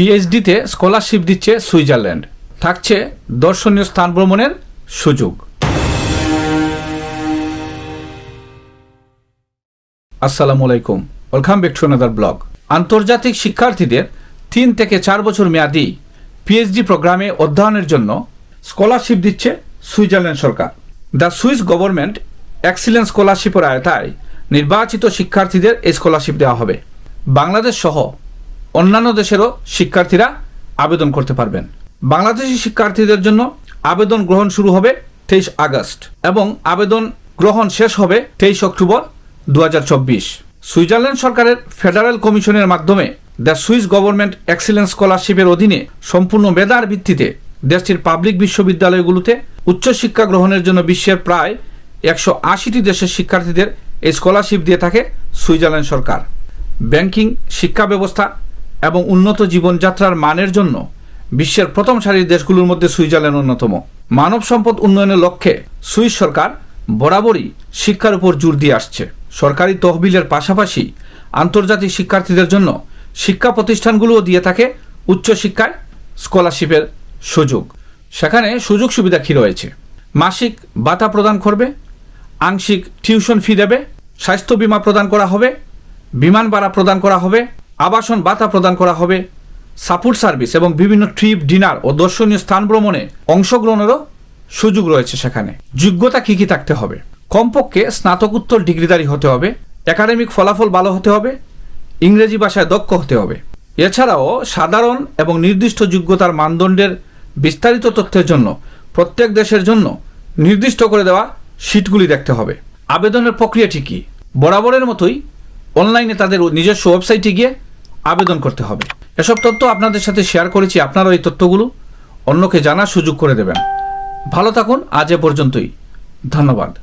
পিএইচডিতে scholarship দিচ্ছে Switzerland. থাকছে দর্শনীয় স্থান ভ্রমণের সুযোগ। আসসালামু আলাইকুম। Welcome back to another blog আন্তর্জাতিক শিক্ষার্থীদের তিন থেকে চার বছর মেয়াদি পিএইচডি প্রোগ্রামে অধ্যয়নের জন্য স্কলারশিপ দিচ্ছে সুইজারল্যান্ড সরকার। দ্য সুইস গভর্নমেন্ট এক্সিলেন্স স্কলারশিপের আয়তায় নির্বাচিত শিক্ষার্থীদের এই স্কলারশিপ দেওয়া হবে। বাংলাদেশ সহ অন্যান্য দেশেরও শিক্ষার্থীরা আবেদন করতে পারবেন। বাংলাদেশি শিক্ষার্থীদের জন্য আবেদন গ্রহণ শুরু হবে তেইশ আগস্ট এবং আবেদন গ্রহণ শেষ হবে তেইশ অক্টোবর দুহাজার চব্বিশ। সুইজারল্যান্ড সরকারের ফেডারেল কমিশনের মাধ্যমে দ্য সুইস গভর্নমেন্ট এক্সিলেন্স স্কলারশিপের অধীনে সম্পূর্ণ মেধার ভিত্তিতে দেশটির পাবলিক বিশ্ববিদ্যালয়গুলোতে উচ্চশিক্ষা গ্রহণের জন্য বিশ্বের প্রায় একশো আশিটি দেশের শিক্ষার্থীদের এই স্কলারশিপ দিয়ে থাকে সুইজারল্যান্ড সরকার। ব্যাংকিং শিক্ষা ব্যবস্থা এবং উন্নত জীবনযাত্রার মানের জন্য বিশ্বের প্রথম সারির দেশগুলোর মধ্যে সুইজারল্যান্ড অন্যতম। মানব সম্পদ উন্নয়নের লক্ষ্যে সুইস সরকার বরাবরই শিক্ষার উপর জোর দিয়ে আসছে। সরকারি তহবিলের পাশাপাশি আন্তর্জাতিক শিক্ষার্থীদের জন্য শিক্ষা প্রতিষ্ঠানগুলোও দিয়ে থাকে উচ্চশিক্ষায় স্কলারশিপের সুযোগ। সেখানে সুযোগ সুবিধা কী রয়েছে? মাসিক ভাতা প্রদান করবে, আংশিক টিউশন ফি দেবে, স্বাস্থ্য বিমা প্রদান করা হবে, বিমান ভাড়া প্রদান করা হবে আবাসন ভাতা প্রদান করা হবে, সাপোর্ট সার্ভিস এবং বিভিন্ন ট্রিপ, ডিনার ও দর্শনীয় স্থান ভ্রমণে অংশগ্রহণেরও সুযোগ রয়েছে সেখানে। যোগ্যতা কী কী থাকতে হবে? কমপক্ষে স্নাতকোত্তর ডিগ্রিধারী হতে হবে, একাডেমিক ফলাফল ভালো হতে হবে, ইংরেজি ভাষায় দক্ষ হতে হবে। এছাড়াও সাধারণ এবং নির্দিষ্ট যোগ্যতার মানদণ্ডের বিস্তারিত তথ্যের জন্য প্রত্যেক দেশের জন্য নির্দিষ্ট করে দেওয়া শিটগুলি দেখতে হবে। আবেদনের প্রক্রিয়াটি কী? বরাবরের মতোই অনলাইনে তাদের নিজস্ব ওয়েবসাইটে গিয়ে আবেদন করতে হবে। এসব তথ্য আপনাদের সাথে শেয়ার করেছি আপনারা এই তথ্যগুলো অন্যকে জানার সুযোগ করে দেবেন। ভালো থাকুন, আজ এ পর্যন্তই। ধন্যবাদ।